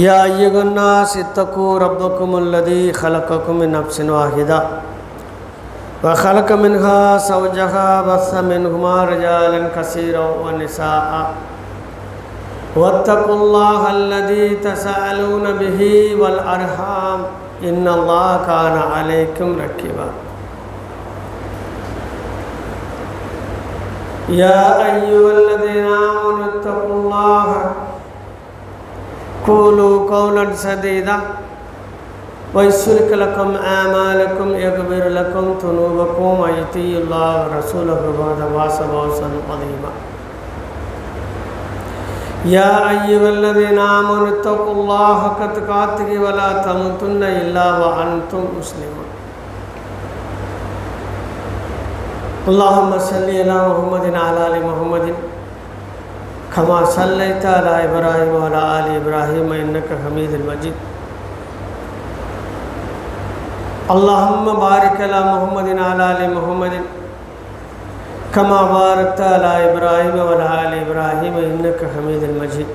يا أيها الناس اتقوا ربكم الذي خلقكم من نفس واحدة وخلق منها زوجها بث منهما رجالا كثيرا ونساء. واتقوا الله الذي تساءلون به والأرحام. إن الله كان عليكم رقيبا يا أيها الذين آمنوا اتقوا الله قولوا قولا سديدا ويسرك لكم أعمالكم يغفر لكم ذنوبكم ويطيع الله ورسوله بعد واس فوزا عظيما يا أيها الذين آمنوا اتقوا الله حق تقاته ولا تموتن إلا وأنتم مسلمون اللهم صل على محمد وعلى آل محمد كما صليت على إبراهيم وعلى آل إبراهيم إنك حميد مجيد اللهم بارك على محمد وعلى آل محمد كما باركت على إبراهيم وعلى آل إبراهيم إنك حميد مجيد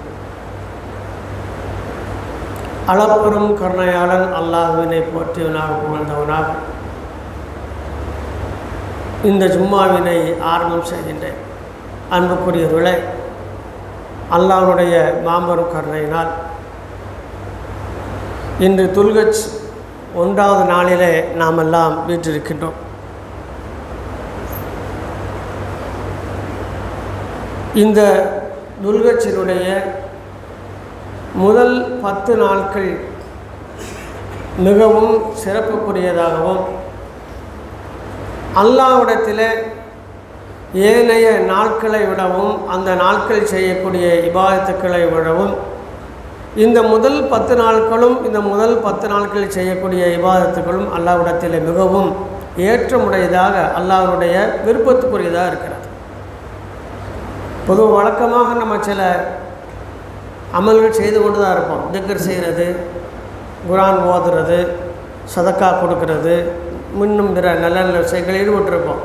அளப்பெரும் கருணையாளன் அல்லாஹுவினை போற்றியவனாக புகழ்ந்தவனாக இந்த ஜும்மாவினை ஆரம்பம் செய்கின்றேன் அன்புக்குரியவர்களே அல்லாஹ்வுடைய மாபெரும் கருணையினால் இன்று துல்கச் ஒன்றாவது நாளிலே நாம் எல்லாம் வீற்றிருக்கின்றோம். இந்த துல்கச்சினுடைய முதல் பத்து நாட்கள் மிகவும் சிறப்புக்குரியதாகவும் அல்லாவிடத்தில் ஏனைய நாட்களை விடவும் அந்த நாட்கள் செய்யக்கூடிய இபாதத்துக்களை விடவும் இந்த முதல் பத்து நாட்களும் இந்த முதல் பத்து நாட்களில் செய்யக்கூடிய இபாதத்துகளும் அல்லாவிடத்தில் மிகவும் ஏற்றமுடையதாக அல்லாஹ்வுடைய விருப்பத்துக்குரியதாக இருக்கிறது. பொது வழக்கமாக நம்ம சில அமல்கள் செய்து கொண்டு தான் இருப்போம். திக்கர் செய்கிறது குரான் ஓதுறது சதக்கா கொடுக்கறது இன்னும் பிற நல்ல நல்ல விஷயங்கள் ஈடுபட்டிருப்போம்.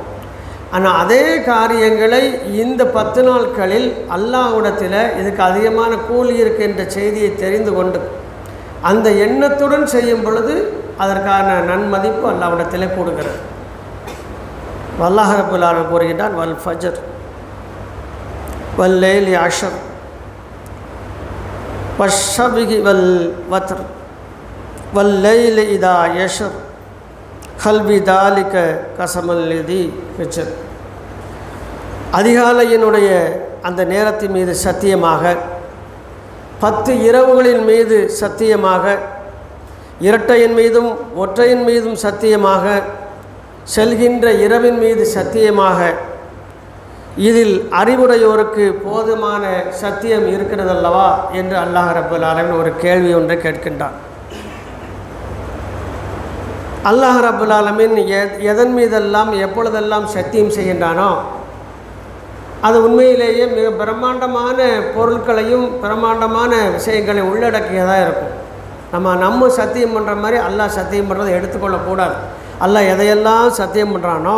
ஆனால் அதே காரியங்களை இந்த பத்து நாட்களில் அல்லாஹ்விடத்தில் இதுக்கு அதிகமான கூலி இருக்கின்ற செய்தியை தெரிந்து கொண்டு அந்த எண்ணத்துடன் செய்யும் பொழுது அதற்கான நன்மதிப்பு அல்லாவிடத்தில் கொடுக்கிறது வல்லாஹ் ரபுல்லான கூறுகின்றான் வல் ஃபஜர் வல் யாஷர் வஷபிகி வல் வத்ர் வல் இதா யஷர். கல்வி தாலிக்க கசமல் நிதி அதிகாலையினுடைய அந்த நேரத்தின் மீது சத்தியமாக பத்து இரவுகளின் மீது சத்தியமாக இரட்டையின் மீதும் ஒற்றையின் மீதும் சத்தியமாக செல்கின்ற இரவின் மீது சத்தியமாக இதில் அறிவுடையோருக்கு போதுமான சத்தியம் இருக்கிறதல்லவா என்று அல்லாஹ் ரபுல் ஆலமின் ஒரு கேள்வி ஒன்றை கேட்கின்றான். அல்லாஹ் ரபுல் ஆலமின் எதன் மீதெல்லாம் எப்பொழுதெல்லாம் சத்தியம் செய்கின்றானோ அது உண்மையிலேயே மிக பிரம்மாண்டமான பொருட்களையும் பிரம்மாண்டமான விஷயங்களை உள்ளடக்கியதாக இருக்கும். நம்ம நம்ம சத்தியம் பண்ணுற மாதிரி அல்லாஹ் சத்தியம் பண்ணுறதை எடுத்துக்கொள்ளக்கூடாது அல்லாஹ் எதையெல்லாம் சத்தியம் பண்ணுறானோ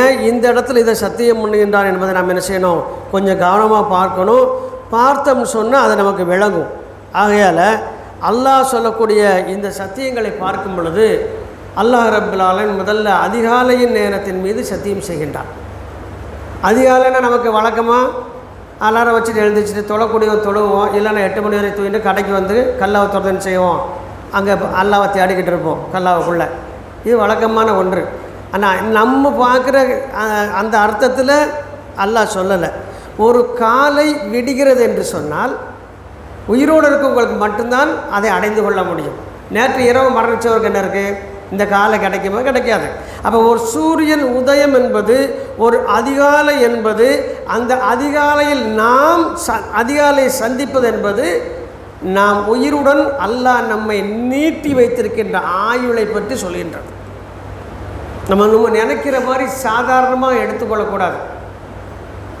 ஏன் இந்த இடத்துல இதை சத்தியம் பண்ணுகின்றான் என்பதை நம்ம என்ன செய்யணும்? கொஞ்சம் கவனமாக பார்க்கணும். பார்த்தோம்னு சொன்னால் அது நமக்கு விளங்கும். ஆகையால் அல்லாஹ் சொல்லக்கூடிய இந்த சத்தியங்களை பார்க்கும் பொழுது அல்லாஹ் ரபுல்லாலன் முதல்ல அதிகாலையின் நேரத்தின் மீது சத்தியம் செய்கின்றான். அதிகாலைன்னா நமக்கு வழக்கமாக அலாரம் வச்சுட்டு எழுந்திரிச்சிட்டு தொழக்கூடியவன் தொழுவோம். இல்லைன்னா எட்டு மணி வரை தூங்கிட்டு கடைக்கு வந்து கல்லாவை தொடர்ந்து செய்வோம். அங்கே அல்லாவை தேடிக்கிட்டு இருப்போம் கல்லாவுக்குள்ளே. இது வழக்கமான ஒன்று. ஆனால் நம்ம பார்க்குற அந்த அர்த்தத்தில் அல்லாஹ் சொல்லலை. ஒரு காலை விடுகிறது என்று சொன்னால் உயிரோடு இருக்கவங்களுக்கு மட்டும்தான் அதை அடைந்து கொள்ள முடியும். நேற்று இரவு மரணித்தவருக்கு என்ன இருக்குது இந்த காலை கிடைக்குமா கிடைக்காது. அப்போ ஒரு சூரியன் உதயம் என்பது ஒரு அதிகாலை என்பது அந்த அதிகாலையில் நாம் ச அதிகாலையை சந்திப்பது என்பது நாம் உயிருடன் அல்லாஹ் நம்மை நீட்டி வைத்திருக்கின்ற ஆயுளை பற்றி சொல்கின்றது. நம்ம நம்ம நினைக்கிற மாதிரி சாதாரணமாக எடுத்துக்கொள்ளக்கூடாது.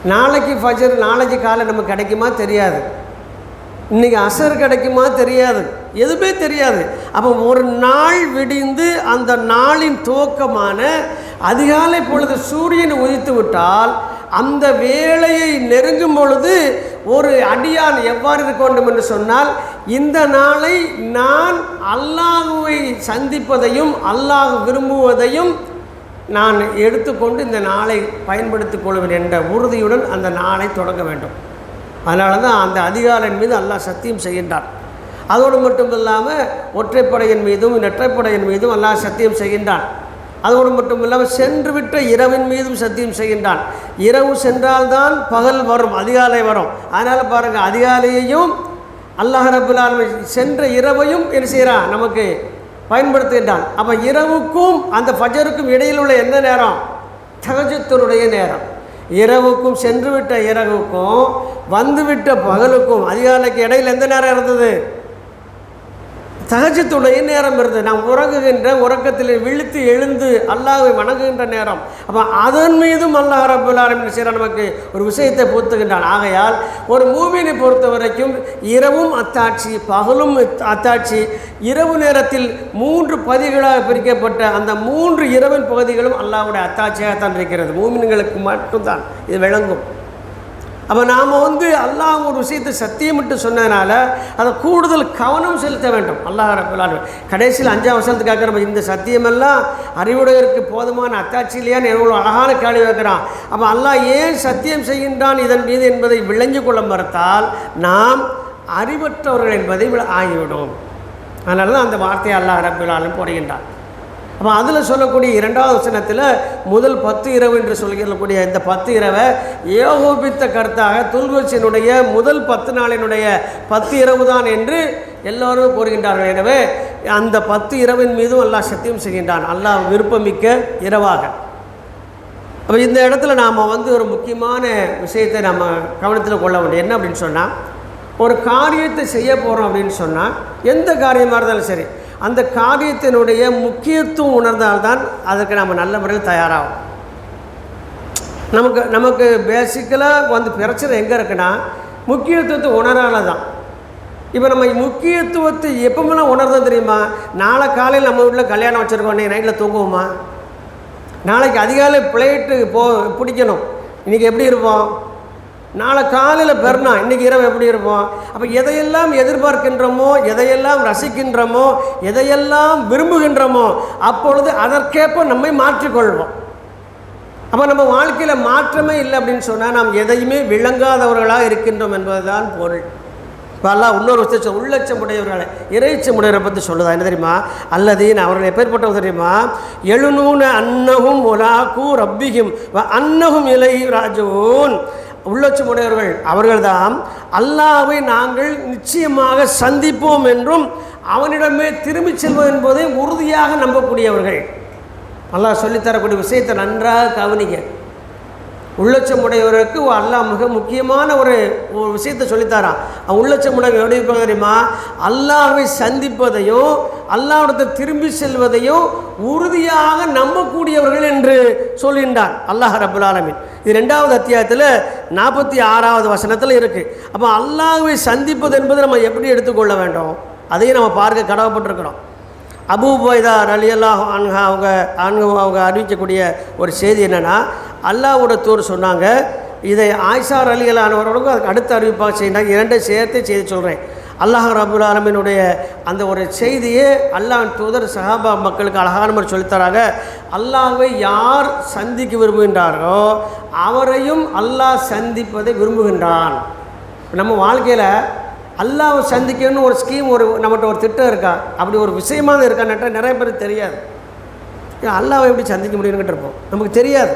நாளைக்கு ஃபஜர் நாளைக்கு காலை நமக்கு கிடைக்குமா? தெரியாது. இன்றைக்கி அசர் கிடைக்குமா தெரியாது. எதுவுமே தெரியாது. அப்போ ஒரு நாள் விடிந்து அந்த நாளின் துவக்கமான அதிகாலை பொழுது சூரியன் உதித்து விட்டால் அந்த வேலையை நெருங்கும் பொழுது ஒரு அடியான் எவ்வாறு இருக்க வேண்டும் என்று சொன்னால் இந்த நாளை நான் அல்லாஹுவை சந்திப்பதையும் அல்லாஹ் விரும்புவதையும் நான் எடுத்துக்கொண்டு இந்த நாளை பயன்படுத்திக் கொள்வேன் என்ற உறுதியுடன் அந்த நாளை தொடங்க வேண்டும். அதனால தான் அந்த அதிகாரின் மீது அல்லாஹ் சத்தியம் செய்கின்றான். அதோடு மட்டும் இல்லாமல் ஒற்றைப்படையின் மீதும் நெற்றைப்படையின் மீதும் அல்லாஹ் சத்தியம் செய்கின்றான். அதோடு மட்டும் இல்லாமல் சென்று விட்ட இரவின் மீதும் சத்தியம் செய்கின்றான். இரவு சென்றால்தான் பகல் வரும் அதிகாலை வரும். அதனால் பாருங்கள் அதிகாலையையும் அல்லாஹ் ரபுல்லாலுமே சென்ற இரவையும் என்ன செய்கிறான் நமக்கு பயன்படுத்துகின்றான். அப்போ இரவுக்கும் அந்த ஃபஜருக்கும் இடையில் உள்ள எந்த நேரம்? தகஜத்தினுடைய நேரம். இரவுக்கும் சென்றுவிட்ட இரவுக்கும் வந்துவிட்ட பகலுக்கும் அதிகாலைக்கு இடையில் எந்த நேரம் இருந்தது தகஜத்துடைய நேரம் இருந்தது. நாம் உறங்குகின்ற உறக்கத்தில் விழுத்து எழுந்து அல்லாஹை வணங்குகின்ற நேரம். அப்போ அதன் மீதும் அல்லாஹ் ரபுல் ஆலமீன் செய்கிற நமக்கு ஒரு விஷயத்தை பொறுத்துகின்றான். ஆகையால் ஒரு மூமினை பொறுத்த வரைக்கும் இரவும் அத்தாட்சி பகலும் அத்தாட்சி இரவு நேரத்தில் மூன்று பகுதிகளாக பிரிக்கப்பட்ட அந்த மூன்று இரவின் பகுதிகளும் அல்லாவுடைய அத்தாட்சியாகத்தான் இருக்கிறது. மூமின்களுக்கு மட்டும்தான். இது விளங்கும். அப்போ நாம் வந்து அல்லாஹ் ஒரு விஷயத்தை சத்தியமிட்டு சொன்னதுனால அதை கூடுதல் கவனம் செலுத்த வேண்டும். அல்லாஹ் ரபுல்லான் கடைசியில் அஞ்சாம் வருஷத்துக்காக நம்ம இந்த சத்தியமெல்லாம் அறிவுடையருக்கு போதுமான அத்தாட்சி இல்லையான்னு எவ்வளோ அழகான கேள்வி வைக்கிறான் அப்போ அல்லாஹ் ஏன் சத்தியம் செய்கின்றான் இதன் மீது என்பதை விளைஞ்சு கொள்ள மறுத்தால் நாம் அறிவற்றவர்கள் என்பதை ஆகிவிடும். அதனால தான் அந்த வார்த்தையை அல்லாஹ் ரபுல்லாலும் போடுகின்றான். அப்போ அதில் சொல்லக்கூடிய இரண்டாவது வசனத்தில் முதல் பத்து இரவு என்று சொல்லக்கூடிய இந்த பத்து இரவை ஏகோபித்த கருத்தாக துல்வச்சினுடைய முதல் பத்து நாளினுடைய பத்து இரவு தான் என்று எல்லோரும் கூறுகின்றார்கள். எனவே அந்த பத்து இரவின் மீதும் அல்லாஹ் சத்தியம் செய்கின்றான். அல்லாஹ் விருப்பமிக்க இரவாக. அப்போ இந்த இடத்துல நாம் வந்து ஒரு முக்கியமான விஷயத்தை நம்ம கவனத்தில் கொள்ள வேண்டிய என்ன அப்படின்னு சொன்னால் ஒரு காரியத்தை செய்ய போகிறோம் அப்படின்னு சொன்னால் எந்த காரியமாக இருந்தாலும் சரி அந்த காரியத்தினுடைய முக்கியத்துவம் உணர்ந்தால்தான் அதற்கு நம்ம நல்ல முறையில் தயாராகும். நமக்கு நமக்கு பேசிக்கலாக வந்து பிரச்சனை எங்கே இருக்குன்னா முக்கியத்துவத்தை உணரால தான் இப்போ நம்ம முக்கியத்துவத்தை எப்பமெல்லாம் உணர்ந்தோம் தெரியுமா? நாளை காலையில் நம்ம வீட்டில் கல்யாணம் வச்சுருக்கோம் இன்றைக்கி நைட்டில் தூங்குவோமா? நாளைக்கு அதிகாலை பிளேட்டு போ பிடிக்கணும். இன்றைக்கி எப்படி இருப்போம்? நாளை காலையில் பெறனா இன்றைக்கி இரவு எப்படி இருப்போம்? அப்போ எதையெல்லாம் எதிர்பார்க்கின்றோமோ எதையெல்லாம் ரசிக்கின்றோமோ எதையெல்லாம் விரும்புகின்றோமோ அப்பொழுது அதற்கேற்ப நம்மை மாற்றிக்கொள்வோம். அப்போ நம்ம வாழ்க்கையில் மாற்றமே இல்லை அப்படின்னு சொன்னால் நாம் எதையுமே விளங்காதவர்களாக இருக்கின்றோம் என்பதுதான் பொருள். இப்போ அல்லாஹ் இன்னொரு விஷயம் உள்ளச்சம் உடையவர்களை இறைச்சம் உடையவரை பற்றி சொல்லுதா? என்ன தெரியுமா? அல்லது நான் அவர்கள் எப்பேற்பட்டவர் தெரியுமா? எழுநூன அன்னகும் ஒலாக்கு ரப்பிகும் அன்னகும் இலை ராஜூன். உள்ளட்சமுடையவர்கள் அவர்கள்தான் அல்லாவை நாங்கள் நிச்சயமாக சந்திப்போம் என்றும் அவனிடமே திரும்பிச் செல்வோம் என்பதை உறுதியாக நம்பக்கூடியவர்கள். அல்லாஹ் சொல்லித்தரக்கூடிய விஷயத்தை நன்றாக கவனிங்க. உள்ளச்சம் உடையவருக்கு அல்லாஹ் மிக முக்கியமான ஒரு ஒரு விஷயத்தை சொல்லித்தாரான் அவன் உள்ளட்சமுடைய எப்படி இருப்பாங்க தெரியுமா? அல்லாஹை சந்திப்பதையும் அல்லாவிடத்தை திரும்பி செல்வதையும் உறுதியாக நம்பக்கூடியவர்கள் என்று சொல்கின்றான் அல்லாஹ் ரபுல் ஆலமின். இது ரெண்டாவது அத்தியாயத்தில் நாற்பத்தி ஆறாவது வசனத்தில் இருக்குது அப்போ அல்லாஹுவை சந்திப்பது என்பது நம்ம எப்படி எடுத்துக்கொள்ள வேண்டும்? அதையும் நம்ம பார்க்க கடவுப்பட்டிருக்கிறோம் அபு பைதா அலி அல்லாஹ் அன்ஹா அவங்க அன்ஹு அவங்க அறிவிக்கக்கூடிய ஒரு செய்தி என்னென்னா அல்லாஹோட தூர் சொன்னாங்க இதை ஆயிஷார் அலி அல்லானவர்களுக்கும் அதுக்கு அடுத்து அறிவிப்பாக செய்யினாங்க இரண்டை சேர்த்து செய்தி சொல்கிறேன் அல்லாஹ் ரபுல் ஆலமினுடைய அந்த ஒரு செய்தியே அல்லாஹ் தூதர் சஹாபா மக்களுக்கு அழகான மாதிரி சொல்லித்தராங்க. அல்லாஹை யார் சந்திக்க விரும்புகின்றாரோ அவரையும் அல்லாஹ் சந்திப்பதை விரும்புகின்றான். நம்ம வாழ்க்கையில் அல்லாஹை சந்திக்கணும்னு ஒரு ஸ்கீம் ஒரு நம்மகிட்ட ஒரு திட்டம் இருக்கா? அப்படி ஒரு விஷயமாக இருக்கான்னுட்டா நிறைய பேருக்கு தெரியாது. அல்லாவை எப்படி சந்திக்க முடியும்னு இருப்போம். நமக்கு தெரியாது.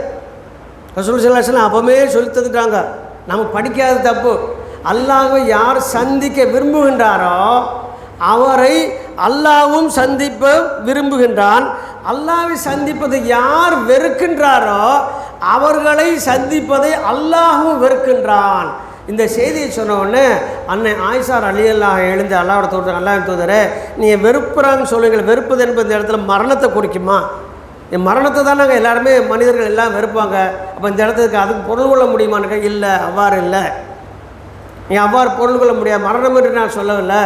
ரசூல் சிலாசன் அப்போவே சொல்லி தந்துட்டாங்க. நம்ம படிக்காத தப்பு. அல்லாஹ்வை யார் சந்திக்க விரும்புகின்றாரோ அவரை அல்லாவும் சந்திப்ப விரும்புகின்றான். அல்லாவை சந்திப்பதை யார் வெறுக்கின்றாரோ அவர்களை சந்திப்பதை அல்லாஹும் வெறுக்கின்றான். இந்த செய்தியை சொன்ன உடனே அன்னை ஆயிஷார் அலி அல்லாஹ் எழுந்து அல்லாவோட தூதர் அல்லா தூதரே நீங்கள் வெறுப்புறான்னு சொல்லுங்கள் வெறுப்பது என்பது இந்த இடத்துல மரணத்தை குறிக்குமா? என் மரணத்தை தான் நாங்கள் எல்லாருமே மனிதர்கள் எல்லாம் வெறுப்பாங்க. அப்போ இந்த இடத்துக்கு அதுக்கு பொருள் கொள்ள முடியுமான்னு இல்லை அவ்வாறு இல்லை. நீ அவ்வாறு பொருள் கொள்ள முடியாது. மரணம் என்று நான் சொல்லவில்லை.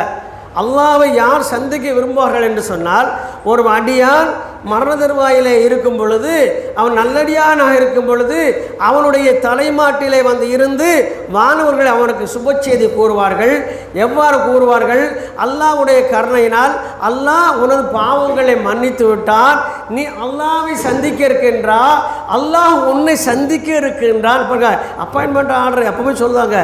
அல்லாவை யார் சந்திக்க விரும்புவார்கள் என்று சொன்னால் ஒரு அடியான் மரண தருவாயிலே இருக்கும் பொழுது அவன் நல்லடியானாக இருக்கும் பொழுது அவனுடைய தலைமாட்டிலே வந்து இருந்து வானவர்கள் அவனுக்கு சுப செய்தி கூறுவார்கள். எவ்வாறு கூறுவார்கள்? அல்லாஹ்வுடைய கருணையினால் அல்லாஹ் உனது பாவங்களை மன்னித்து விட்டான். நீ அல்லாவை சந்திக்க இருக்கின்றா அல்லாஹ் உன்னை சந்திக்க இருக்கின்றான். அப்பாயின்மெண்ட் ஆர்டர் எப்பவுமே சொல்லுவாங்க.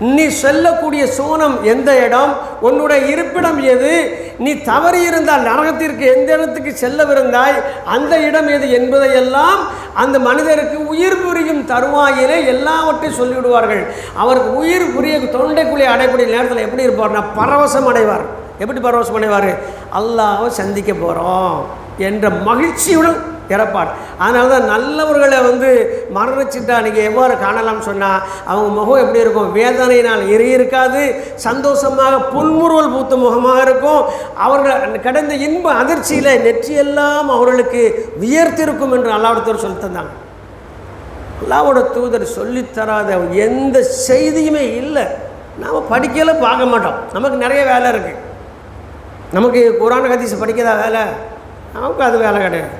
நீ செல்லக்கூடிய சோனம் எந்த இடம்? உன்னுடைய இருப்பிடம் எது? நீ தவறி இருந்தால் நரகத்திற்கு எந்த இடத்துக்கு செல்லவிருந்தாய்? அந்த இடம் எது என்பதையெல்லாம் அந்த மனிதருக்கு உயிர் புரியும் தருவாயிலே எல்லாவற்றையும் சொல்லிவிடுவார்கள். அவருக்கு உயிர் புரிய தொண்டைக்குள்ளே அடையக்கூடிய நேரத்தில் எப்படி இருப்பார்னா பரவசம் அடைவார். எப்படி பரவசம் அடைவார்? அல்லாவை சந்திக்க போகிறோம் என்ற மகிழ்ச்சியுடன் இறப்பார் அதனால தான் நல்லவர்களை வந்து மரணிச்சுட்டா நீங்கள் எவ்வாறு காணலாம்னு சொன்னால் அவங்க முகம் எப்படி இருக்கும்? வேதனையினால் எரி இருக்காது சந்தோஷமாக புன்முறுவல் பூத்த முகமாக இருக்கும். அவர்கள் கடந்த இன்ப அதிர்ச்சியில் நெற்றியெல்லாம் அவர்களுக்கு வியர்த்திருக்கும் என்று அல்லாவிடத்தோர் சொல்லி தந்தாங்க. அல்லாவோட தூதர் சொல்லித்தராத எந்த செய்தியுமே இல்லை. நாம் படிக்கல பார்க்க மாட்டோம். நமக்கு நிறைய வேலை இருக்குது நமக்கு குரான் ஹதீஸ் படிக்கதா வேலை? நமக்கு அது வேலை கிடையாது.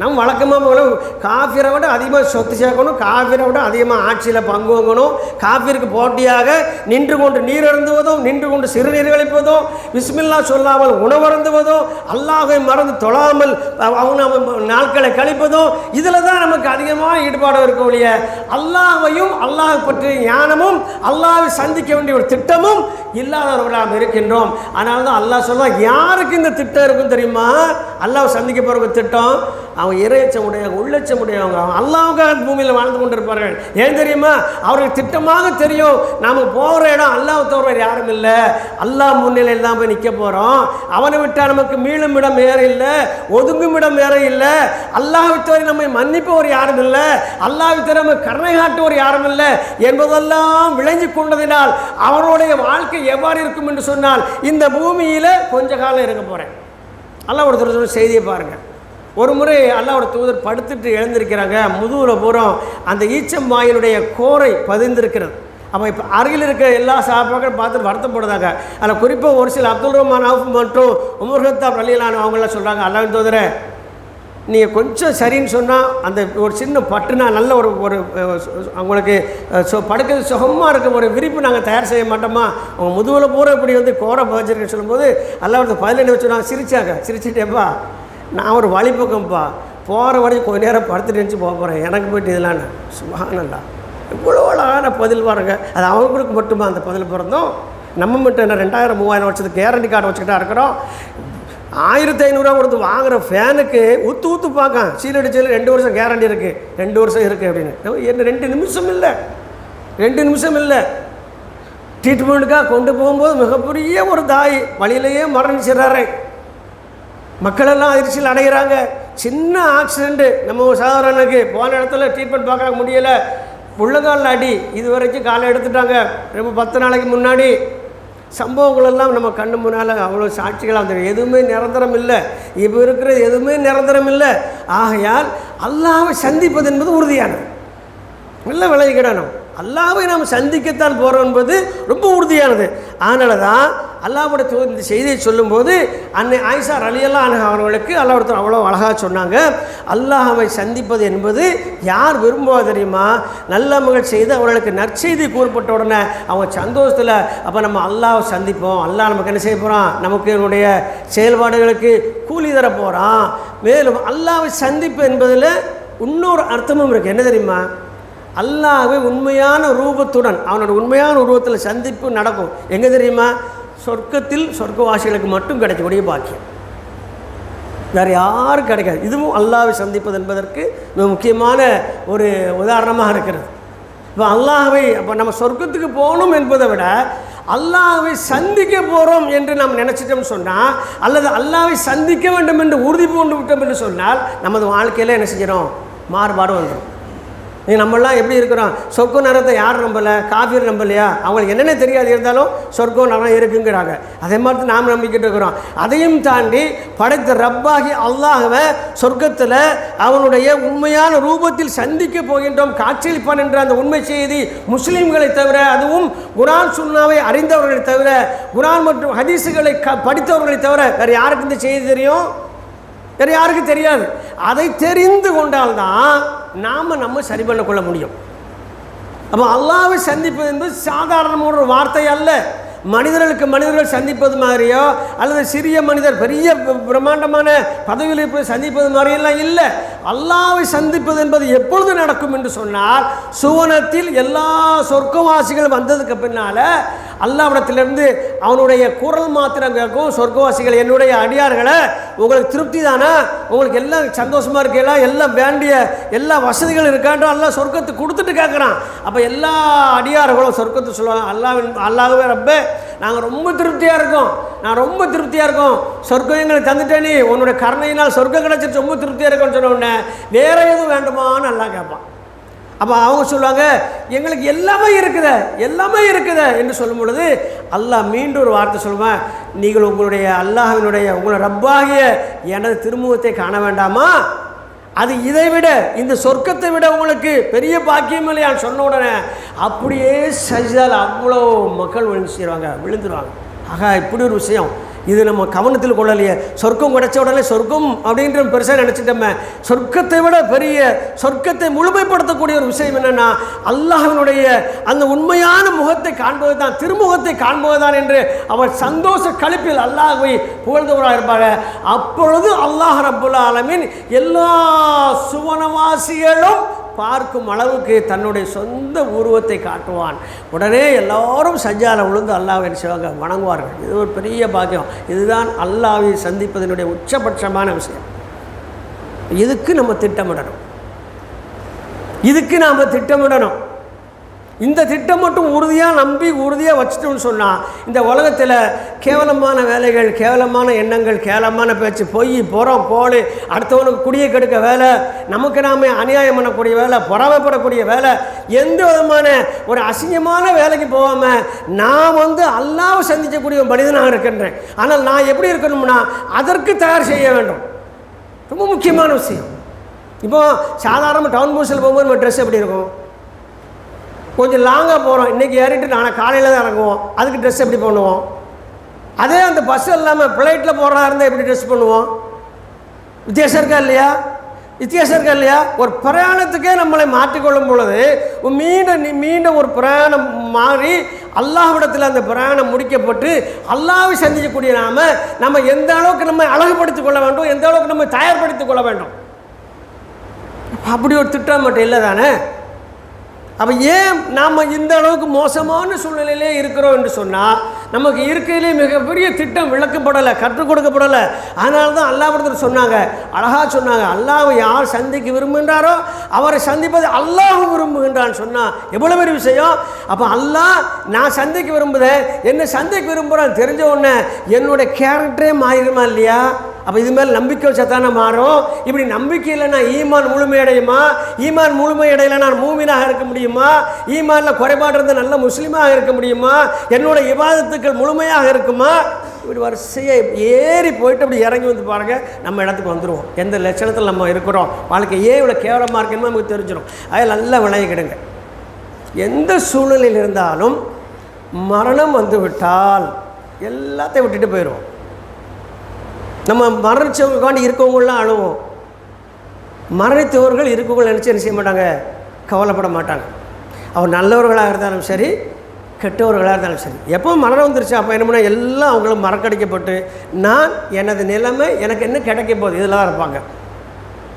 நம்ம வழக்கமாக போல காஃபிரை விட அதிகமாக சொத்து சேர்க்கணும். காஃபிரை விட அதிகமாக ஆட்சியில் பங்கு வாங்கணும். காஃபிற்கு போட்டியாக நின்று கொண்டு நீர் அருந்துவதும் நின்று கொண்டு சிறுநீர் கழிப்பதும் விஸ்மில்லா சொல்லாமல் உணவருந்துவதும் அல்லாஹை மறந்து தொழாமல் அவங்க நாட்களை கழிப்பதும் இதில் தான் நமக்கு அதிகமாக ஈடுபாடு இருக்க ஒழிய அல்லாஹையும் அல்லாஹ் பற்றிய ஞானமும் அல்லாஹை சந்திக்க வேண்டிய ஒரு திட்டமும் இல்லாதவர்களாக இருக்கின்றோம். அதனால தான் அல்லாஹ் சொல்லுவான் யாருக்கு இந்த திட்டம் இருக்கும் தெரியுமா? அல்லாஹ் சந்திக்க போகிற திட்டம் அவங்க இறையச்சம் உடையவங்க உள்ளச்சம் உடையவங்க அவங்க அல்லாவுக்காக பூமியில் வாழ்ந்து கொண்டிருப்பார்கள். ஏன் தெரியுமா? அவருக்கு திட்டமாக தெரியும் நாம் போகிற இடம் அல்லாஹ் தவிர யாரும் இல்லை. அல்லாஹ் முன்னிலையில் தான் போய் நிற்க போகிறோம் அவனை விட்டால் நமக்கு மீளும் இடம் வேறு இல்லை ஒதுங்கும் இடம் வேறு இல்லை. அல்லாஹ் தவிர நம்மை மன்னிப்பவர் யாரும் இல்லை. அல்லாஹ் தவிர நம்ம கருணை காட்டுவோர் யாரும் இல்லை என்பதெல்லாம் விளைஞ்சு கொண்டதினால் அவருடைய வாழ்க்கை எவ்வாறு இருக்கும் என்று சொன்னால் இந்த பூமியில் கொஞ்ச காலம் இருக்க போகிறேன் அல்லாஹ் ஒருத்தர் சொன்ன செய்தியை பாருங்கள் ஒரு முறை அல்லாவோட தூதர் படுத்துட்டு எழுந்திருக்கிறாங்க. முதுகில் பூரம் அந்த ஈச்சம் வாயிலுடைய கோரை பதிந்திருக்கிறது. அப்போ இப்போ அருகில் இருக்க எல்லா சாப்பாக்களும் பார்த்து வருத்தப்படுதாங்க அதில் குறிப்பாக ஒரு சில அப்துல் ரஹ்மான் அவுஃப் மற்றும் உமர் ஹத்தாப் அவங்களாம் சொல்கிறாங்க அல்லாவின் தூதரை நீங்கள் கொஞ்சம் சரின்னு சொன்னால் அந்த ஒரு சின்ன பட்டுனா நல்ல ஒரு ஒரு அவங்களுக்கு அஹ், படுக்கிறது சுகமாக இருக்க ஒரு விரிப்பு நாங்கள் தயார் செய்ய மாட்டோமா? அவங்க முதுகில் பூரா இப்படி வந்து கோரை பதிச்சிருக்கேன்னு சொல்லும்போது அல்லாவது பதினெண்டு வச்சு நான் சிரிச்சாங்க. சிரிச்சிட்டேப்பா. நான் ஒரு வழிபக்கம்ப்பா போகிற வரைக்கும் கொஞ்ச நேரம் படுத்துட்டு நினச்சி போக போகிறேன் எனக்கு போயிட்டு இதெல்லாம் சுபானல்லா. இவ்வளோ அழகான பதில் பாருங்க. அது அவங்களுக்கு மட்டுமா அந்த பதில் பிறந்தோம். நம்ம மட்டும் என்ன ரெண்டாயிரம் மூவாயிரம் வருஷத்துக்கு கேரண்டி கார்டு வச்சுக்கிட்டா இருக்கிறோம். ஆயிரத்தி ஐநூறுரூவா கொடுத்து வாங்குற ஃபேனுக்கு ஊற்று ஊற்று பார்க்கான். சீலடிச்சதில் ரெண்டு வருஷம் கேரண்டி இருக்குது ரெண்டு வருஷம் இருக்குது அப்படின்னு. என்ன ரெண்டு நிமிஷம் இல்லை. ரெண்டு நிமிஷம் இல்லை. ட்ரீட்மெண்ட்டுக்காக கொண்டு போகும்போது மிகப்பெரிய ஒரு தாய் வழியிலேயே மரணிச்சிடுறாரு. மக்களெல்லாம் அதிர்ச்சியில் அடைகிறாங்க. சின்ன ஆக்சிடெண்ட்டு நம்ம சாதாரணக்கு போன இடத்துல ட்ரீட்மெண்ட் பார்க்க முடியலை. உள்ளங்காலில் அடி. இது வரைக்கும் காலை எடுத்துட்டாங்க. ரொம்ப பத்து நாளைக்கு முன்னாடி. சம்பவங்கள் எல்லாம் நம்ம கண்ணு முன்னால் அவ்வளோ சாட்சிகளாக வந்துடும் எதுவுமே நிரந்தரம் இல்லை. இப்போ இருக்கிறது எதுவுமே நிரந்தரம் இல்லை. ஆகையால் அல்லாமல் சந்திப்பது என்பது உறுதியானது. நல்ல விளைவிக்கிடணும் அல்லாவை நாம் சந்திக்கத்தான் போகிறோம் என்பது ரொம்ப உறுதியானது. அதனால தான் அல்லாவோட இந்த செய்தியை சொல்லும்போது அன்னை ஆயிஷா அலியல்லா அவர்களுக்கு அல்லாவுடைய அவ்வளோ அழகாக சொன்னாங்க. அல்லாஹாவை சந்திப்பது என்பது யார் விரும்புவா தெரியுமா? நல்ல மகள் செய்து அவர்களுக்கு நற்செய்தி கூறப்பட்ட உடனே அவங்க சந்தோஷத்தில் அப்போ நம்ம அல்லாவை சந்திப்போம். அல்லாஹ் நமக்கு என்ன செய்ய போகிறான் நமக்கு என்னுடைய செயல்பாடுகளுக்கு கூலி தர போகிறான் மேலும் அல்லாவை சந்திப்பு என்பதில் இன்னொரு அர்த்தமும் இருக்குது என்ன தெரியுமா? அல்லாவை உண்மையான ரூபத்துடன் அவனோட உண்மையான உருவத்தில் சந்திப்பு நடக்கும். எங்கே தெரியுமா? சொர்க்கத்தில் சொர்க்கவாசிகளுக்கு மட்டும் கிடைக்கக்கூடிய பாக்கியம். வேறு யாரும் கிடைக்காது. இதுவும் அல்லாவை சந்திப்பது என்பதற்கு மிக முக்கியமான ஒரு உதாரணமாக இருக்கிறது. இப்போ அல்லாஹ்வை அப்போ நம்ம சொர்க்கத்துக்கு போகணும் என்பதை விட அல்லாஹ்வை சந்திக்க போகிறோம் என்று நாம் நினச்சிட்டோம்னு சொன்னால் அல்லது அல்லாவை சந்திக்க வேண்டும் என்று உறுதி பூண்டு விட்டோம் என்று சொன்னால் நமது வாழ்க்கையில் என்ன செஞ்சிடும் மாறுபாடு வந்துடும் நீ நம்மளாம் எப்படி இருக்கிறோம்? சொர்க்க நரத்தை யார் நம்பலை? காஃபீர் நம்பலையா? அவங்களுக்கு என்னென்ன தெரியாது இருந்தாலும் சொர்க்கம் நரம் இருக்குங்கிறாங்க. அதே மாதிரி தான் நாம் நம்பிக்கிட்டு இருக்கிறோம். அதையும் தாண்டி படைத்த ரப்பாகி அல்லாஹவை சொர்க்கத்தில் அவனுடைய உண்மையான ரூபத்தில் சந்திக்க போகின்றோம். காட்சியளிப்பான் என்ற அந்த உண்மை செய்தி முஸ்லீம்களை தவிர அதுவும் குரான் சுன்னாவை அறிந்தவர்களை தவிர குரான் மற்றும் ஹதீஸுகளை க படித்தவர்களை தவிர வேறு யாருக்கு இந்த செய்தி தெரியும்? வேறு யாருக்கும் தெரியாது? அதை தெரிந்து கொண்டால்தான் நாம் நம்ம சரி பண்ணக்கொள்ள முடியும். அப்போ அல்லாவை சந்திப்பது என்பது சாதாரணமான ஒரு வார்த்தை அல்ல. மனிதர்களுக்கு மனிதர்கள் சந்திப்பது மாதிரியோ அல்லது சிறிய மனிதர் பெரிய பிரம்மாண்டமான பதவியில் இருப்பது சந்திப்பது மாதிரியெல்லாம் இல்லை. அல்லாவை சந்திப்பது என்பது எப்பொழுது நடக்கும் என்று சொன்னால் சுவனத்தில் எல்லா சொர்க்கவாசிகள் வந்ததுக்கு பின்னால் அல்லாவிடத்திலிருந்து அவனுடைய குரல் மாத்திரம் கேட்கும். சொர்க்கவாசிகள் என்னுடைய அடியார்களை உங்களுக்கு திருப்தி தானே உங்களுக்கு எல்லாம் சந்தோஷமாக இருக்கீங்களா எல்லாம் வேண்டிய எல்லா வசதிகளும் இருக்கான்றோ? எல்லாம் சொர்க்கத்தை கொடுத்துட்டு கேட்குறான் அப்போ எல்லா அடியார்களும் சொர்க்கத்தை சொல்லுவாங்க அல்லாவின் அல்லாகவே ரப்பே நாங்கள் ரொம்ப திருப்தியாக இருக்கோம். நான் ரொம்ப திருப்தியாக இருக்கோம். சொர்க்கம் எங்களுக்கு தந்துட்டே நீ. உன்னோட கருணையினால் சொர்க்கம் கிடச்சிட்டு ரொம்ப திருப்தியாக இருக்கோன்னு சொன்ன உடனே வேற எதுவும் வேண்டுமான்னு எல்லாம் கேட்பான். அப்போ அவங்க சொல்லுவாங்க எங்களுக்கு எல்லாமே இருக்குத எல்லாமே இருக்குத. என்று சொல்லும் பொழுது அல்லாஹ் மீண்டும் ஒரு வார்த்தை சொல்லுவேன் நீங்கள் உங்களுடைய அல்லாஹினுடைய உங்களை ரப்பாகிய எனது திருமுகத்தை காண வேண்டாமா? அது இதை விட இந்த சொர்க்கத்தை விட உங்களுக்கு பெரிய பாக்கியம் இல்லையான்னு சொன்ன உடனே அப்படியே சஜிதால் அவ்வளோ மக்கள் விழுந்து செய்வாங்க விழுந்துருவாங்க. ஆகா இப்படி ஒரு விஷயம். இது நம்ம கவனத்தில் கொள்ளலையே. சொர்க்கம் கிடைச்ச உடனே சொர்க்கம் அப்படின்ற பெருசாக நினச்சிட்டோமே. சொர்க்கத்தை விட பெரிய சொர்க்கத்தை முழுமைப்படுத்தக்கூடிய ஒரு விஷயம் என்னென்னா அல்லாஹ்வினுடைய அந்த உண்மையான முகத்தை காண்பது தான் திருமுகத்தை காண்பது தான் என்று அவர் சந்தோஷ கழிப்பில் அல்லாஹை புகழ்ந்தவராக இருப்பாங்க. அப்பொழுது அல்லாஹ் ரப்புல் எல்லா சுவனவாசிகளும் பார்க்கும் அளவுக்கு தன்னுடைய சொந்த உருவத்தை காட்டுவான். உடனே எல்லாரும் சஜ்ஜால விழுந்து அல்லாவின் என்ன செய்வாங்க வணங்குவார்கள். இது ஒரு பெரிய பாக்கியம். இதுதான் அல்லாவை சந்திப்பதனுடைய உச்சபட்சமான விஷயம். இதுக்கு நம்ம திட்டமிடணும். இதுக்கு நாம் திட்டமிடணும். இந்த திட்டம் மட்டும் உறுதியாக நம்பி உறுதியாக வச்சுட்டோம்னு சொன்னால் இந்த உலகத்தில் கேவலமான வேலைகள் கேவலமான எண்ணங்கள் கேவலமான பேச்சு போய் புறம் போடு அடுத்தவனுக்கு குடியை கெடுக்க வேலை நமக்கு நாம அநியாயம் பண்ணக்கூடிய வேலை பொறாமைப்படக்கூடிய வேலை எந்த விதமான ஒரு அசிங்கமான வேலைக்கு போகாமல் நான் வந்து அல்லாவை சந்திக்கக்கூடிய மனிதனாக இருக்கின்றேன். ஆனால் நான் எப்படி இருக்கணும்னா அதற்கு தயார் செய்ய வேண்டும். ரொம்ப முக்கியமான விஷயம். இப்போ சாதாரண டவுன் பஸ்ஸில் போகும்போது நம்ம ட்ரெஸ் எப்படி இருக்கும்? கொஞ்சம் லாங்காக போகிறோம் இன்றைக்கி ஏறிட்டு நாளைக்கு காலையில் தான் இறங்குவோம். அதுக்கு ட்ரெஸ் எப்படி பண்ணுவோம்? அதே அந்த பஸ் இல்லாமல் ஃப்ளைட்டில் போகிறதா இருந்தால் எப்படி ட்ரெஸ் பண்ணுவோம்? வித்தியாசம் இருக்கா இல்லையா? வித்தியாசம் இருக்கா இல்லையா? ஒரு பிரயாணத்துக்கே நம்மளை மாற்றிக்கொள்ளும் பொழுது மீண்டும் நீ- மீண்டும் ஒரு பிரயாணம் மாறி அல்லாஹ்விடத்தில் அந்த பிரயாணம் முடிக்கப்பட்டு அல்லாவை சந்திக்கக்கூடிய நாம நம்ம எந்த அளவுக்கு நம்ம அழகுபடுத்திக் கொள்ள வேண்டும் எந்த அளவுக்கு நம்ம தயார்படுத்திக் கொள்ள வேண்டும்? அப்படி ஒரு திட்டம் மட்டும் இல்லை தானே? அப்போ ஏன் நாம் இந்த அளவுக்கு மோசமான சூழ்நிலையிலே இருக்கிறோம் என்று சொன்னால் நமக்கு இருக்கையிலே மிகப்பெரிய திட்டம் விளக்கப்படலை கற்றுக் கொடுக்கப்படலை. அதனால தான் அல்லாவிடத்தில் சொன்னாங்க அழகாக சொன்னாங்க அல்லாவை யார் சந்திக்க விரும்புகின்றாரோ அவரை சந்திப்பது அல்லாஹ் விரும்புகின்றான்னு சொன்னால் எவ்வளோ பெரிய விஷயம்? அப்போ அல்லாஹ் நான் சந்திக்க விரும்புதேன் என்ன சந்திக்க விரும்புகிறேன் தெரிஞ்ச உடனே என்னுடைய கேரக்டரே மாறிடுமா இல்லையா? அப்போ இது மேலே நம்பிக்கை வச்சா தானே மாறும்? இப்படி நம்பிக்கை இல்லைன்னா ஈமான் முழுமையடையுமா ஈமான் முழுமையடையில நான் மூமினாக இருக்க முடியுமா? ஈமானில் குறைபாடு இருந்த நல்ல முஸ்லீமாக இருக்க முடியுமா? என்னோட இவாதத்துக்கள் முழுமையாக இருக்குமா? இப்படி வரிசையை ஏறி போயிட்டு அப்படி இறங்கி வந்து பாருங்கள் நம்ம இடத்துக்கு வந்துடுவோம் எந்த லட்சணத்தில் நம்ம இருக்கிறோம்? வாழ்க்கை ஏன் இவ்வளோ கேவலமாக இருக்குன்னு நமக்கு தெரிஞ்சிடும். அதில் நல்லா விளையிடுங்க எந்த சூழ்நிலையில் இருந்தாலும் மரணம் வந்துவிட்டால் எல்லாத்தையும் விட்டுட்டு போயிடுவோம் நம்ம மரணித்தவங்களுக்காண்டி இருக்கவங்களாம் அழுவோம். மரணித்தவர்கள் இருக்கவங்க நினச்சி என்ன செய்ய மாட்டாங்க? கவலைப்பட மாட்டாங்க. அவர் நல்லவர்களாக இருந்தாலும் சரி கெட்டவர்களாக இருந்தாலும் சரி. எப்போ மரணம் வந்துருச்சு. அப்போ என்ன பண்ணால் எல்லாம் அவங்களும் மறக்கடிக்கப்பட்டு நான் எனது நிலைமை எனக்கு என்ன கிடைக்க போகுது? இதில் தான் இருப்பாங்க.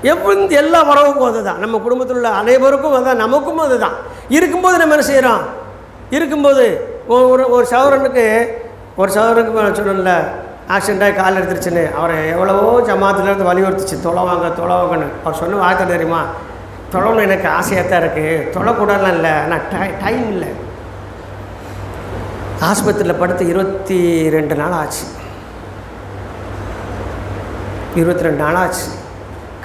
எப்போ எல்லா வரவுக்கும் அதுதான். நம்ம குடும்பத்தில் உள்ள அனைவருக்கும் அதுதான். நமக்கும் அதுதான். இருக்கும்போது நம்ம என்ன செய்கிறோம் இருக்கும்போது ஒரு ஒரு சவரனுக்கு ஒரு சவரனுக்கு நான் சொன்னேன்ல கால் எடுத்துருச்சுன்னு. அவரை எவ்வளவோ ஜமாத்துலேருந்து வலியுறுத்துச்சு. தொலைவாங்க தொலைவாங்கன்னு அவர் சொன்ன வார்த்தை தெரியுமா? தொழணும் எனக்கு ஆசையாக தான் இருக்குது தொலைக்கூடலாம் இல்லை. ஆனால் டை டைம் இல்லை. ஆஸ்பத்திரியில் படுத்து இருபத்தி ரெண்டு நாள் ஆச்சு. இருபத்தி ரெண்டு நாள் ஆச்சு.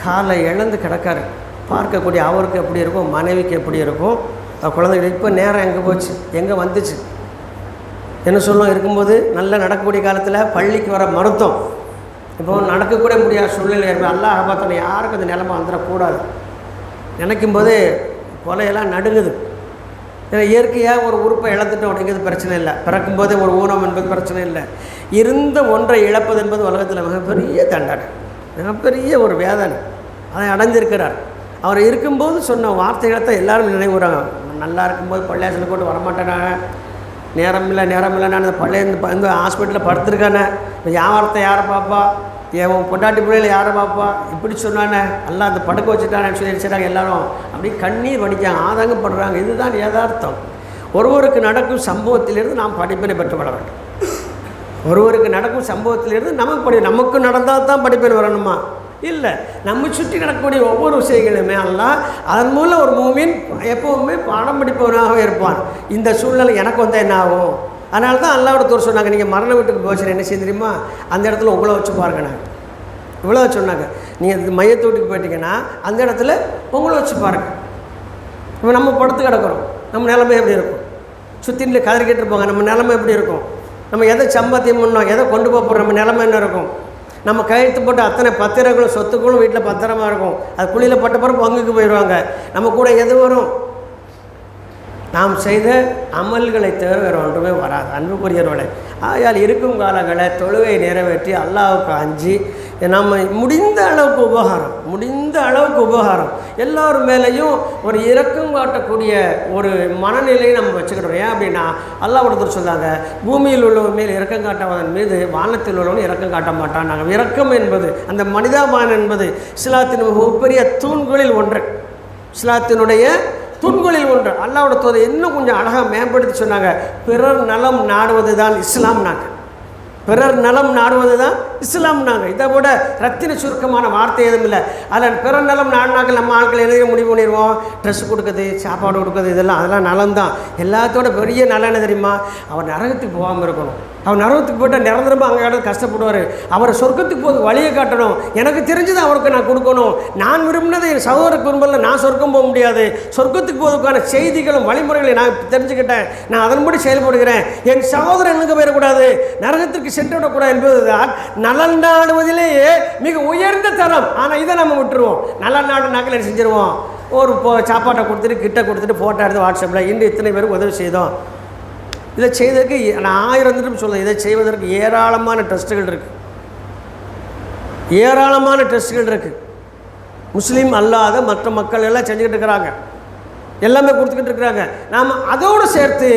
காலை இழந்து கிடக்காரு. பார்க்கக்கூடிய அவருக்கு எப்படி இருக்கும்? மனைவிக்கு எப்படி இருக்கும்? குழந்தைகள் இப்போ நேரம் எங்கே போச்சு? எங்கே வந்துச்சு? என்ன சொல்லும்? இருக்கும்போது நல்லா நடக்கக்கூடிய காலத்தில் பள்ளிக்கு வர மருத்துவம். இப்போ நடக்கக்கூட முடியாத சூழ்நிலை இருக்கும் அல்லாஹ் பார்த்தோம் யாருக்கும் அந்த நிலமை வந்துடக்கூடாது. நினைக்கும் போது கொலையெல்லாம் நடுங்குது. ஏன்னா இயற்கையாக ஒரு உறுப்பை இழந்துட்டோம் அப்படிங்கிறது பிரச்சனை இல்லை. பிறக்கும் போதே ஒரு ஊனம் என்பது பிரச்சனை இல்லை. இருந்த ஒன்றை இழப்பது என்பது உலகத்தில் மிகப்பெரிய தண்டனை. மிகப்பெரிய ஒரு வேதனை. அதை அடைஞ்சிருக்கிறார் அவர் இருக்கும்போது சொன்ன வார்த்தைகளை தான் எல்லோரும் நினைவுறாங்க நல்லா இருக்கும்போது பள்ளியாசலுக்கு கொண்டு வரமாட்டேனாங்க நேரம் இல்லை நேரம் இல்லை நான் இந்த இந்த இந்த ஹாஸ்பிட்டலில் படுத்திருக்கானே. இந்த வியாபாரத்தை யாரை பார்ப்பா? என் பொண்டாட்டி பிள்ளையில யாரை பார்ப்பா? இப்படி சொன்னானே. எல்லாம் அந்த படுக்க வச்சுட்டானே சொல்லி நினச்சிட்டாங்க எல்லாரும். அப்படி கண்ணீர் வடிக்காங்க ஆதங்கப்படுறாங்க. இதுதான் யதார்த்தம். ஒருவருக்கு நடக்கும் சம்பவத்திலிருந்து நாம் படிப்பினை பெற்றுக்கொள்ள வேண்டும். ஒருவருக்கு நடக்கும் சம்பவத்திலிருந்து நமக்கு படி நமக்கு நடந்தால் தான் படிப்பினை வரணுமா? இல்லை நம்ம சுற்றி நடக்கக்கூடிய ஒவ்வொரு விஷயங்களுமே எல்லாம் அதன் மூலம் ஒரு மூமின் எப்பவுமே பாடம் படிப்பவனாக இருப்பான். இந்த சூழ்நிலை எனக்கு வந்தால் என்ன ஆகும்? அதனால தான் அல்லாவோட தூர் சொன்னாங்க நீங்கள் மரண வீட்டுக்கு போச்சுரு என்ன செய்ய தெரியுமா? அந்த இடத்துல உங்களை வச்சு பாருங்க நான் இவ்வளோ சொன்னாங்க. நீங்கள் மையத்து வீட்டுக்கு போயிட்டீங்கன்னா அந்த இடத்துல உங்களை வச்சு பாருங்க. இப்போ நம்ம படுத்து கிடக்குறோம். நம்ம நிலைமை எப்படி இருக்கும்? சுற்றின்னு கதறிக்கிட்டு இருப்பாங்க நம்ம நிலைமை எப்படி இருக்கும்? நம்ம எதை சம்பாத்தியம் பண்ணோம் எதை கொண்டு போக போகிறோம் நம்ம நிலைமை என்ன இருக்கும்? நம்ம கையெழுத்து போட்ட அத்தனை பத்திரங்களும் சொத்துக்களும் வீட்டில் பத்திரமா இருக்கும். அது குழியில் பட்ட பிறகு பங்குக்கு போயிடுவாங்க. நம்ம கூட எது வரும்? நாம் செய்த அமல்களை தவிர வேறு ஒன்றுமே வராது. அன்புக்குரியவர்களே ஆயால் இருக்கும் காலங்களை தொழுவை நிறைவேற்றி அல்லாவுக்கு அஞ்சு நம்ம முடிந்த அளவுக்கு உபகாரம் முடிந்த அளவுக்கு உபகாரம். எல்லோரும் மேலேயும் ஒரு இறக்கம் காட்டக்கூடிய ஒரு மனநிலையை நம்ம வச்சுக்கிறோம் ஏன் அப்படின்னா அல்லா ஒருத்தர் சொன்னாங்க பூமியில் உள்ளவன் மேல் இறக்கம் காட்டாதன் மீது வானத்தில் உள்ளவன் இறக்கம் காட்ட மாட்டான் நாங்கள் இறக்கம் என்பது அந்த மனிதாபான் என்பது இஸ்லாத்தின் மிகப்பெரிய தூண்களில் ஒன்று. இஸ்லாத்தினுடைய தூண்களில் ஒன்று. அல்லாவோட தோதை இன்னும் கொஞ்சம் அழகாக மேம்படுத்தி சொன்னாங்க. பிறர் நலம் நாடுவது தான் இஸ்லாம் நாங்கள் பிறர் நலம் நாடுவது தான் இஸ்லாம் நாங்கள் இதை விட ரத்தின சுருக்கமான வார்த்தை எதுவும் இல்லை. அதில் பிறர் நலம் நாடினாக்கள் நம்ம ஆட்கள் எதையும் முடிவு பண்ணிடுவோம்? ட்ரெஸ் கொடுக்குறது சாப்பாடு கொடுக்குறது இதெல்லாம் அதெல்லாம் நலம் தான் எல்லாத்தோட பெரிய நல்ல என்ன தெரியுமா? அவர் நரகத்துக்கு போகாமல் இருக்கணும். அவர் நரகத்துக்கு போயிட்டால் நிரந்தரமாக அங்கே இடம் கஷ்டப்படுவார். அவரை சொர்க்கத்துக்கு போது வழியை காட்டணும். எனக்கு தெரிஞ்சதை அவருக்கு நான் கொடுக்கணும். நான் விரும்பினதை என் சகோதர குடும்பத்தில் நான் சொர்க்கம் போக முடியாது. சொர்க்கத்துக்கு போவதற்கான செய்திகளும் வழிமுறைகளை நான் தெரிஞ்சுக்கிட்டேன். நான் அதன்படி செயல்படுகிறேன். என் சகோதரன் எனக்கு போயிடக்கூடாது? நரகத்திற்கு சென்று விடக்கூடாது என்பதுதான் நலன் நாடுவதிலேயே மிக உயர்ந்த தரம். ஆனால் இதை நம்ம விட்டுருவோம். நலன் நாடு நாக்கில் செஞ்சிருவோம்? ஒரு போ சாப்பாட்டை கொடுத்துட்டு கிட்ட கொடுத்துட்டு ஃபோட்டோ எடுத்து வாட்ஸ்அப்பில் இன்று இத்தனை பேருக்கு உதவி செய்தோம். இதை செய்வதற்கு நான் ஆயிரம் திரும்ப சொல்லுவேன் இதை செய்வதற்கு ஏராளமான ட்ரஸ்ட்டுகள் இருக்குது ஏராளமான ட்ரஸ்ட்டுகள் இருக்குது முஸ்லீம் அல்லாத மற்ற மக்கள் எல்லாம் செஞ்சுக்கிட்டு இருக்கிறாங்க. எல்லாமே கொடுத்துக்கிட்டு இருக்கிறாங்க. நாம் அதோடு சேர்த்து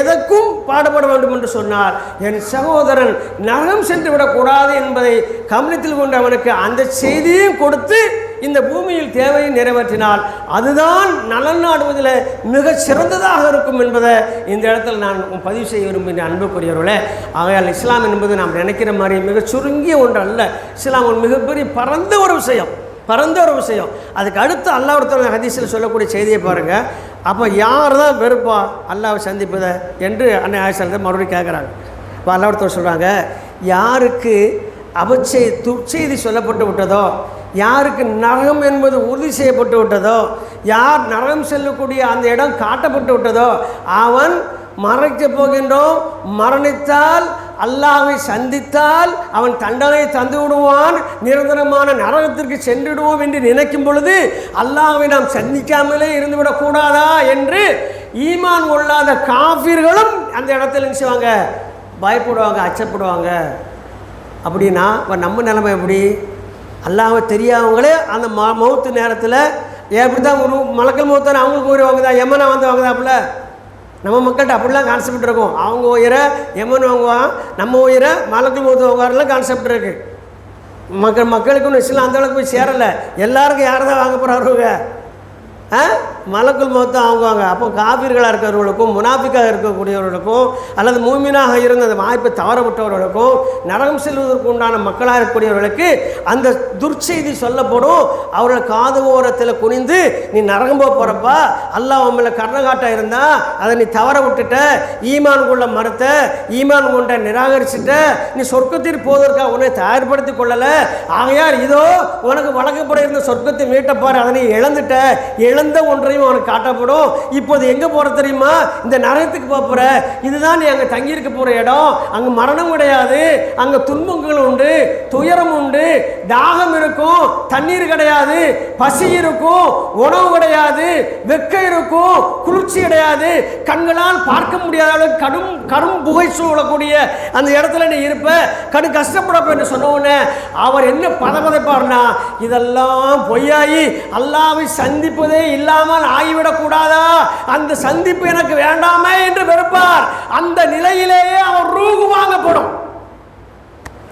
எதற்கும் பாடுபட வேண்டும் என்று சொன்னால் என் சகோதரன் நரகம் சென்று விடக்கூடாது என்பதை கவனத்தில் கொண்டு அவனுக்கு அந்த செய்தியையும் கொடுத்து இந்த பூமியில் தேவையை நிறைவேற்றினால் அதுதான் நலன் நாடுவதில் மிக சிறந்ததாக இருக்கும் என்பதை இந்த இடத்தில் நான் பதிவு செய்ய விரும்புகிறேன் அன்புக்குரியவர்களே. ஆகையால் இஸ்லாம் என்பது நாம் நினைக்கிற மாதிரி மிக சுருங்கிய ஒன்று அல்ல. இஸ்லாம் ஒரு மிகப்பெரிய பரந்த ஒரு விஷயம் பரந்த ஒரு விஷயம். அதுக்கு அடுத்து அல்லா ஒருத்தர் ஹதீஸில் சொல்லக்கூடிய செய்தியை பாருங்கள் அப்போ யார் தான் வெறுப்பா அல்லாவை சந்திப்பதை என்று அன்னை ஆயிஷா மறுபடியும் கேட்குறாங்க. இப்போ அல்லா ஒருத்தர் சொல்கிறாங்க யாருக்கு அபச்செய் துச்செய்தி சொல்லப்பட்டு விட்டதோ யாருக்கு நரகம் என்பது உறுதி செய்யப்பட்டு விட்டதோ யார் நரகம் செல்லக்கூடிய அந்த இடம் காட்டப்பட்டு விட்டதோ அவன் மறைக்கப் போகின்றோம். மரணித்தால் அல்லாவை சந்தித்தால் அவன் தண்டனை தந்து விடுவான். நிரந்தரமான நரகத்திற்கு சென்றுடுவோம் என்று நினைக்கும் பொழுது அல்லாவை நாம் சந்திக்காமலே இருந்துவிடக்கூடாதா என்று ஈமான் கொள்ளாத காஃபிர்களும் அந்த இடத்துல செய்வாங்க பயப்படுவாங்க அச்சப்படுவாங்க. அப்படின்னா இப்போ நம்ம நிலைமை எப்படி? அல்லாஹ்வை தெரியாதவங்களே அந்த ம மௌத்து நேரத்தில் எப்படி தான் ஒரு மலக்கல் மௌத்தான அவங்களுக்கு உயிர் வாங்குதா? எமனா வந்து வாங்குதாப்புல நம்ம மக்கள்கிட்ட அப்படிலாம் கான்செப்ட் இருக்கும். அவங்க உயிரை எமன் வாங்குவான் நம்ம உயிரை மலக்கல் மௌத்து வாங்குவாரெல்லாம் கான்செப்ட் இருக்குது மக்கள் மக்களுக்கு ஒன்றும் இஸ்லாம் அந்த அளவுக்கு போய் சேரலை. எல்லாருக்கும் யார் தான் வாங்க போகிறாருங்க ஆ? மலக்குள் மொத்தம் அவங்கவாங்க அப்போ காபீர்களாக இருக்கிறவர்களுக்கும் முனாஃபிக்காக இருக்கக்கூடியவர்களுக்கும் அல்லது மூமினாக இருந்த அந்த வாய்ப்பை தவற விட்டவர்களுக்கும் நரகம் செல்வதற்கு உண்டான மக்களாக இருக்கக்கூடியவர்களுக்கு அந்த துர்ச்செய்தி சொல்லப்படும். அவர்கள் காது ஓரத்தில் குனிந்து நீ நரகம் போக போகிறப்பா அல்லாஹ் உங்களை கர்ணகாட்டம் இருந்தால் அதை நீ தவற விட்டுட்ட ஈமான் கொள்ள மறுத்த ஈமான் கொண்ட நிராகரிச்சுட்ட. நீ சொர்க்கத்திற்கு போவதற்காக உன்னை தயார்படுத்தி கொள்ளலை. ஆகையால் இதோ உனக்கு வழங்கப்பட இருந்த சொர்க்கத்தை மீட்டப்பார். அதை நீ இழந்துட்ட. இழந்த ஒன்றை நரகத்தையும் அவனுக்கு காட்டப்படும். இப்போது எங்கே போகிற தெரியுமா? இந்த நரகத்துக்கு போக போகிற இதுதான் நீ அங்கே தங்கியிருக்க போகிற இடம். அங்கே மரணம் கிடையாது. அங்கே துன்பங்கள் உண்டு துயரம் உண்டு தாகம் இருக்கும் தண்ணீர் கிடையாது பசி இருக்கும் உணவு கிடையாது வெக்க இருக்கும் குளிர்ச்சி கிடையாது. கண்களால் பார்க்க முடியாத அளவுக்கு கடும் கடும் புகை சூழக்கூடிய அந்த இடத்துல நீ இருப்ப. கடும் கஷ்டப்படப்ப என்று சொன்ன உடனே அவர் என்ன பதபதைப்பார்னா இதெல்லாம் பொய்யாயி அல்லாவை சந்திப்பதே இல்லாமல் ஆகிவிடக்கூடாதா? அந்த சந்திப்பு எனக்கு வேண்டாமே என்று வெறுப்பார். அந்த நிலையிலேயே அவர் ரூகு வாங்கப்படும்.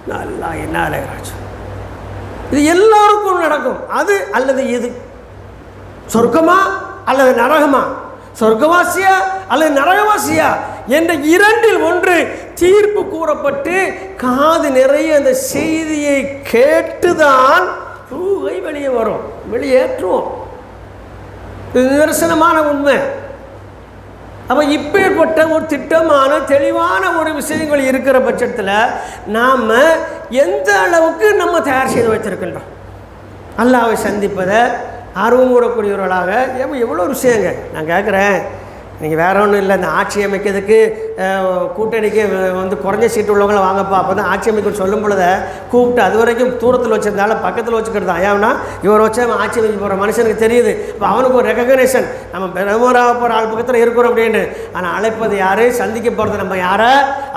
நல்லா என்ன அழகராஜ் இது எல்லோருக்கும் நடக்கும். அது அல்லது இது சொர்க்கமா அல்லது நரகமா? சொர்க்கவாசியா அல்லது நரகவாசியா? என்ற இரண்டில் ஒன்று தீர்ப்பு கூறப்பட்டு காது நிறைய அந்த செய்தியை கேட்டுதான் ரூகை வெளியே வரும். வெளியேற்றுவோம். இது நிதர்சனமான உண்மை. அப்போ இப்பேற்பட்ட ஒரு திட்டமான தெளிவான ஒரு விஷயங்கள் இருக்கிற பட்சத்தில் நாம் எந்த அளவுக்கு நம்ம தயார் செய்து வைத்திருக்கின்றோம்? அல்லாவை சந்திப்பதை ஆர்வம் கூடக்கூடியவர்களாக எவ்வளோ எவ்வளோ விஷயங்க நான் கேட்குறேன் நீங்கள் வேற ஒன்றும் இல்லை இந்த ஆட்சி அமைக்கிறதுக்கு கூட்டணிக்கு வந்து குறைஞ்ச சீட்டு உள்ளவங்கள வாங்கப்பா. அப்போ தான் ஆட்சி அமைக்க சொல்லும் பொழுது கூப்பிட்டு அது வரைக்கும் தூரத்தில் வச்சிருந்தாலும் பக்கத்தில் வச்சுக்கிறது தான். ஏன்னா இவர் வச்சு ஆட்சி அமைக்க போகிற மனுஷனுக்கு தெரியுது. இப்போ அவனுக்கு ஒரு ரெகக்னேஷன் நம்ம பிரதமராக போகிற ஆள் பக்கத்தில் இருக்கிறோம் அப்படின்னு. ஆனால் அழைப்பது யார்? சந்திக்க போகிறது நம்ம யாரை?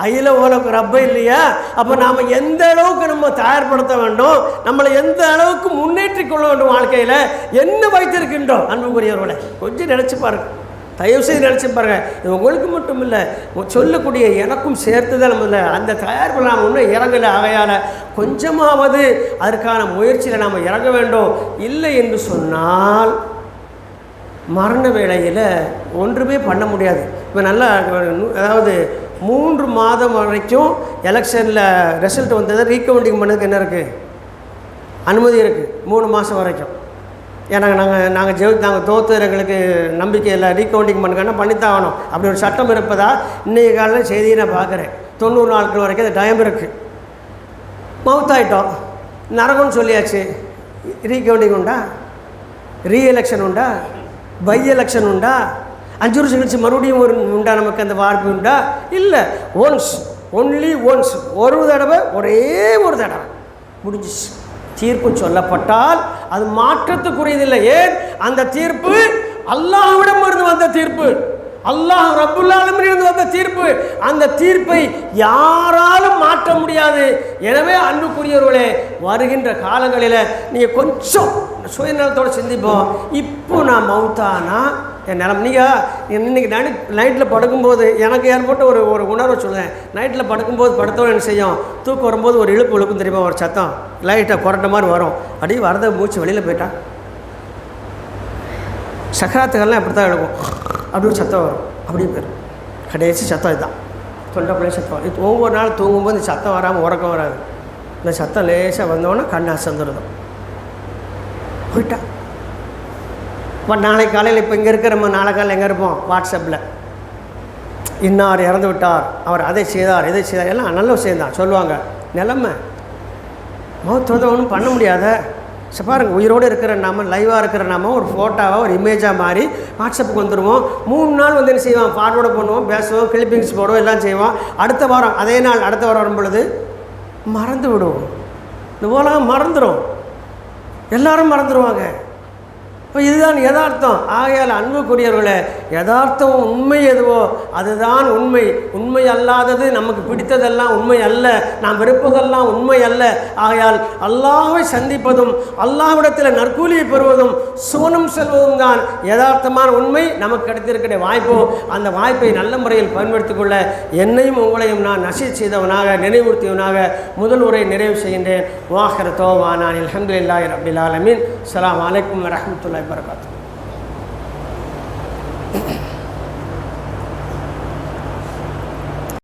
அயில ஓலக்கு ரப்ப இல்லையா? அப்போ நாம் எந்த அளவுக்கு நம்ம தயார்படுத்த வேண்டும்? நம்மளை எந்த அளவுக்கு முன்னேற்றிக் கொள்ள வேண்டும் வாழ்க்கையில்? என்ன வைத்திருக்கின்றோம்? அன்புக்குரியவர்களை கொஞ்சம் நினச்சி பாருங்கள் தயவு செய்து நினச்சி பாருங்க. இது உங்களுக்கு மட்டும் இல்லை சொல்லக்கூடிய எனக்கும் சேர்த்து தான் நம்ம இந்த அந்த தயாரிப்பில் நாம் இன்னும் இறங்கலை. ஆகையால் கொஞ்சமாவது அதற்கான முயற்சியில் நாம் இறங்க வேண்டும். இல்லை என்று சொன்னால் மரண வேளையில் ஒன்றுமே பண்ண முடியாது. இப்போ நல்லா அதாவது மூன்று மாதம் வரைக்கும் எலெக்ஷனில் ரிசல்ட் வந்ததை ரீகவுண்டிங் பண்ணதுக்கு என்ன இருக்குது அனுமதி இருக்குது மூணு மாதம் வரைக்கும். ஏன்னா நாங்கள் நாங்கள் ஜெயி நாங்கள் தோத்து எங்களுக்கு நம்பிக்கை இல்லை ரீகவுண்டிங் பண்ணுங்கன்னா பண்ணித்தான் ஆகணும். அப்படி ஒரு சட்டம் இருப்பதா? இன்றைய காலையில் செய்தியை நான் பார்க்குறேன். தொண்ணூறு நாட்கள் வரைக்கும் அந்த டைம் இருக்குது மவுத்தாயிட்டோம் நரகம்னு சொல்லியாச்சு. ரீகவுண்டிங் உண்டா? ரீ எலெக்ஷன் உண்டா? பை எலெக்ஷன் உண்டா? அஞ்சு வருஷம் கழிச்சு மறுபடியும் ஒரு உண்டா? நமக்கு அந்த வாய்ப்பு உண்டா? இல்லை. ஒன்ஸ் ஒன்லி ஒன்ஸ் ஒரு தடவை ஒரே ஒரு தடவை. முடிஞ்சிச்சு. தீர்ப்பு சொல்லப்பட்டால் அது மாற்றத்துக்குரியதில்லை. ஏன்? அந்த தீர்ப்பு அல்லாஹ்விடம் இருந்து வந்த தீர்ப்பு. அல்லாஹ் ரப்புல்லாலமிருந்து வந்த தீர்ப்பு. அந்த தீர்ப்பை யாராலும் மாற்ற முடியாது. எனவே அன்புக்குரியவர்களே வருகின்ற காலங்களில் நீங்கள் கொஞ்சம் சுயநலத்தோடு சிந்திப்போம். இப்போ நான் மவுத்தானா என் நிலம் நீங்கள் இன்னைக்கு நைட் நைட்டில் படுக்கும்போது எனக்கு ஏற்பட்ட ஒரு ஒரு உணர்வை சொல்லுவேன் நைட்டில் படுக்கும்போது படுத்தவன் என்ன செய்யும்? தூக்கம் வரும்போது ஒரு இழுப்பு இழுக்கும் தெரியுமா? ஒரு சத்தம். லைட்டாக புரட்ட மாதிரி வரும். அப்படியே வரத மூச்சு வெளியில் போயிட்டான் சக்கராத்துக்கள்லாம் இப்படி தான் எடுக்கும் அப்படி ஒரு சத்தம் வரும். அப்படியே போயிடும். கடைசி சத்தம் இதுதான். தொண்டப்பிள்ளை சத்தம். இது ஒவ்வொரு நாள் தூங்கும்போது இந்த சத்தம் வராமல் உறக்கம் வராது. இந்த சத்தம் லேசாக வந்தோடனே கண் அசந்துருதும் போயிட்டான் இப்போ நாளைக்கு காலையில் இப்போ இங்கே இருக்கிற நம்ம நாளை காலையில் எங்கே இருப்போம்? வாட்ஸ்அப்பில் இன்னார் இறந்து விட்டார். அவர் அதை செய்தார் இதை செய்தார். எல்லாம் நல்ல விஷயம் தான். சொல்லுவாங்க நிலமை. மௌத் வந்து ஒன்றும் பண்ண முடியாத. சரி பாருங்கள் உயிரோடு இருக்கிற நாம லைவாக இருக்கிற நாம ஒரு ஃபோட்டோவாக ஒரு இமேஜாக மாறி வாட்ஸ்அப்புக்கு வந்துடுவோம் மூணு நாள் வந்து என்ன செய்வோம்? ஃபார்வர்டு பண்ணுவோம் பேசுவோம் கிளிப்பிங்ஸ் போடுவோம் எல்லாம் செய்வோம். அடுத்த வாரம் அதே நாள் அடுத்த வாரம் வரும் பொழுது மறந்து விடுவோம். இந்த உலகம் மறந்துடும் எல்லாரும் மறந்துடுவாங்க இப்போ இதுதான் யதார்த்தம். ஆகையால் அன்புக்குரியவர்களே யதார்த்தம் உண்மை எதுவோ அதுதான் உண்மை. உண்மை அல்லாதது நமக்கு பிடித்ததெல்லாம் உண்மை அல்ல. நாம் வெறுப்பதெல்லாம் உண்மை அல்ல. ஆகையால் அல்லாவை சந்திப்பதும் அல்லாஹ்விடத்தில் நற்கூலியை பெறுவதும் சூனம் செல்வதும் தான் யதார்த்தமான உண்மை நமக்கு கிடைத்திருக்கிற வாய்ப்போ. அந்த வாய்ப்பை நல்ல முறையில் பயன்படுத்திக் கொள்ள என்னையும் உங்களையும் நான் நசி செய்தவனாக நினைவுறுத்தியவனாக முதல் உரை நிறைவு செய்கின்றேன். வாஹர தோவானான் அல்ஹம்துலில்லாஹி ரப்பில் ஆலமீன். சலாம் வலைக்கம் வரஹ்மத்துல்லாஹி barakatuh